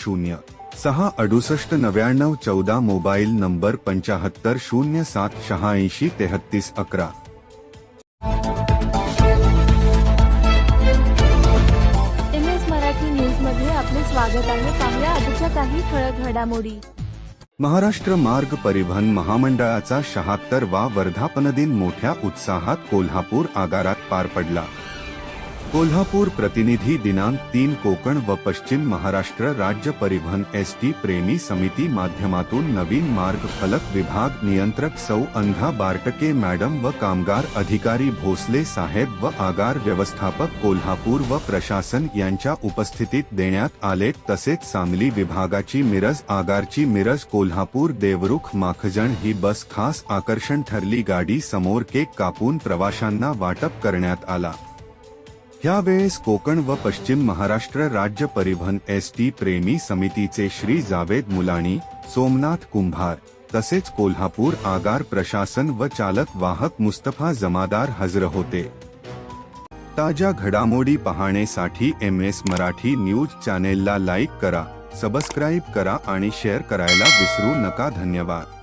शून्य. सहा अडुसष्ट नव्याण्णव चौदा मोबाईल नंबर पंचाहत्तर शून्य सात शहाऐंशी तेहत्तीस अकरा. एम एस मराठी न्यूजमध्ये आपले स्वागत आहे. पाहूया आजच्या काही ठळक घडामोडी. महाराष्ट्र मार्ग परिवहन महामंडळाचा शहात्तर वा वर्धापन दिन मोठ्या उत्साहात कोल्हापूर आगारात पार पडला. कोल्हापूर प्रतिनिधी दिनांक तीन कोकण व पश्चिम महाराष्ट्र राज्य परिवहन एस टी प्रेमी समिती माध्यमातून नवीन मार्ग फलक विभाग नियंत्रक सौ अंधा बारटके मॅडम व कामगार अधिकारी भोसले साहेब व आगार व्यवस्थापक कोल्हापूर व प्रशासन यांच्या उपस्थितीत देण्यात आले. तसेच सांगली विभागाची मिरज आगारची मिरज कोल्हापूर देवरुख माखजण ही बस खास आकर्षण ठरली. गाडी समोर केक कापून प्रवाशांना वाटप करण्यात आला. यावेळेस कोकण व पश्चिम महाराष्ट्र राज्य परिवहन एस टी प्रेमी समितीचे श्री जावेद मुलाणी सोमनाथ कुंभार तसेच कोल्हापूर आगार प्रशासन व चालक वाहक मुस्तफा जमादार हजर होते. ताज्या घडामोडी पाहण्यासाठी एम एस मराठी न्यूज चॅनेलला लाईक करा सबस्क्राईब करा आणि शेअर करायला विसरू नका. धन्यवाद.